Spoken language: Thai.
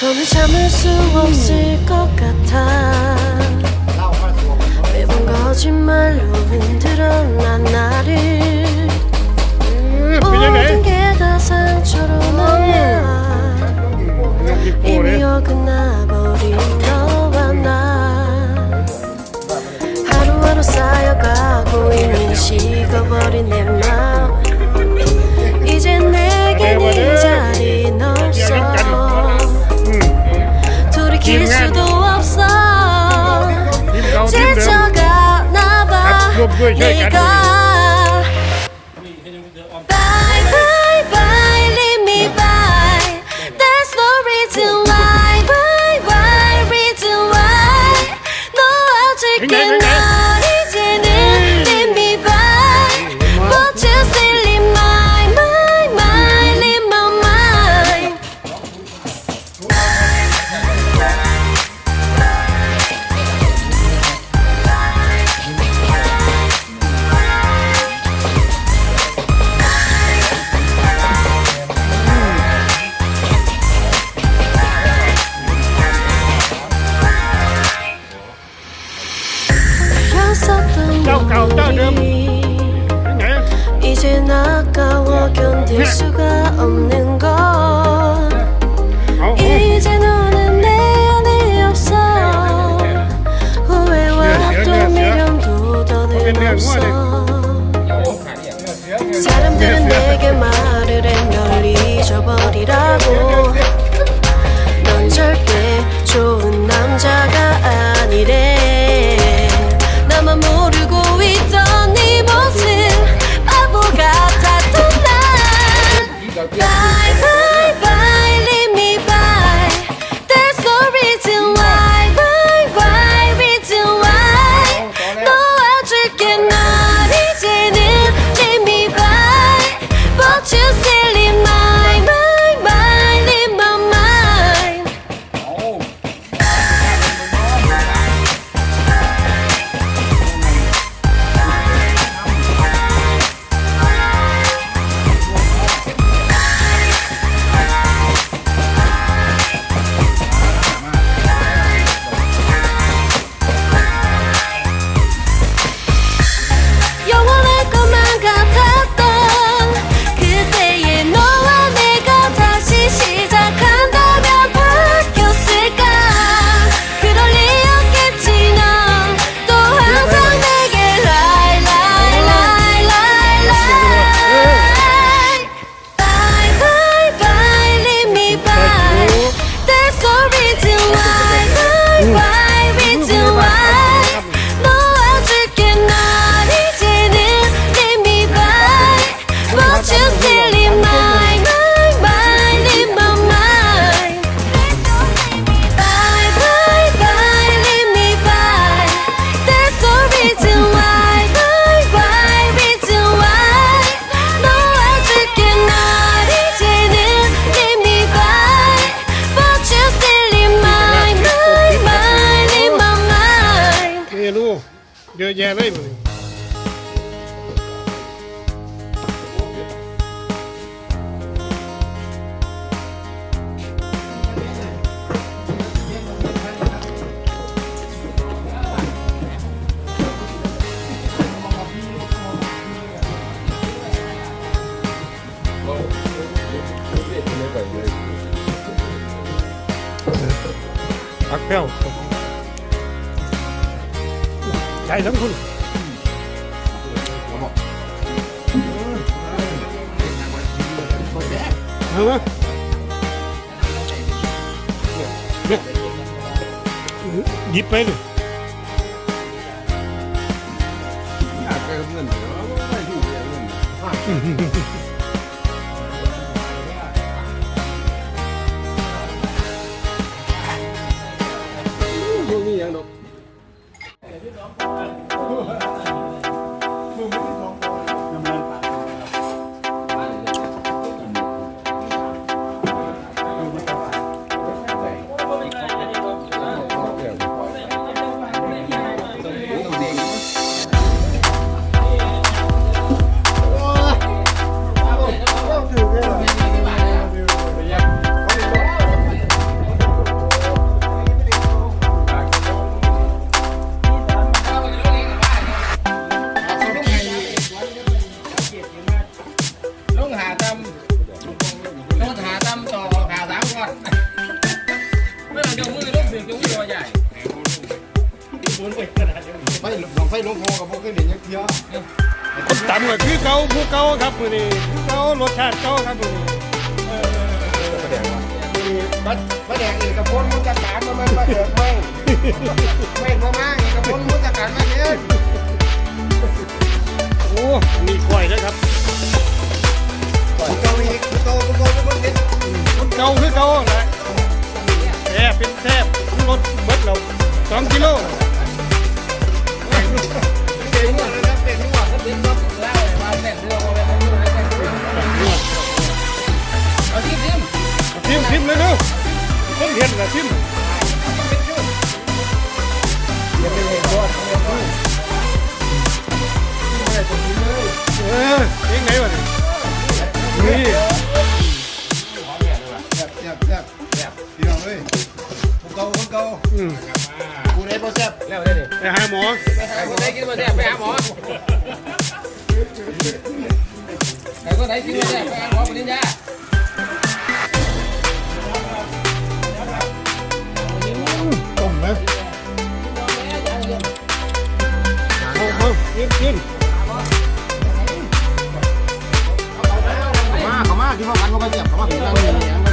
더는 참을 수 없을 것 같아 매번 거짓말로 흔들어 난 나를 음, 모든 게 다 상처로 남아 음. 이미 어긋나버린 너와 나 하루하루 쌓여가고 이미 식어버린 내맘 Bye, bye, leave me by. There's no reason why, why, why, reason why. No, I'll take it now. 이젠 아까워 네. 네. 견딜 네. 수가 없는 것 어, 어. 이제 너는 내 안에 없어 후회와 또 미련도 더는 없어 사람들은 내게 말을 해널 잊어버리라고 넌 절대 좋은 남자가 아니래 นูเยอะแยะเลยมัน阿飘。ใช่ทั้งคุณเอามาเนี่ยหยิบไปเลยอยากได้เงินเดี๋ยวไม่ถูกเงินพี่น้องกั้ไปลองไฟลงโอกับพวกเคยเด่นยักเทียคนต่ำก็คือเก่าผู้เก่าครับมือนี้ผู้เก่ารสชาติเก่าครับมือนี้มาแดงะแดงเอกพลมุจการมันมันมาเดือดไม่ไม่พอมากเอกพลอเพลงไหนวะนี่นี่บแซ่บแซ่บแซ่บพี่น้องเอ้ยคนเก่าคนเก่าอืมผู้ใดบ่แซ่บแล้วได้นี่ไปหาหมอใครคนไหนกินมาแซ่บไปหาหมอใครคนไหนกินมาแซ่บไปหาหมอปริญญาต้มไหมเอาเอากินกิน地方韩国国际航班非常明亮。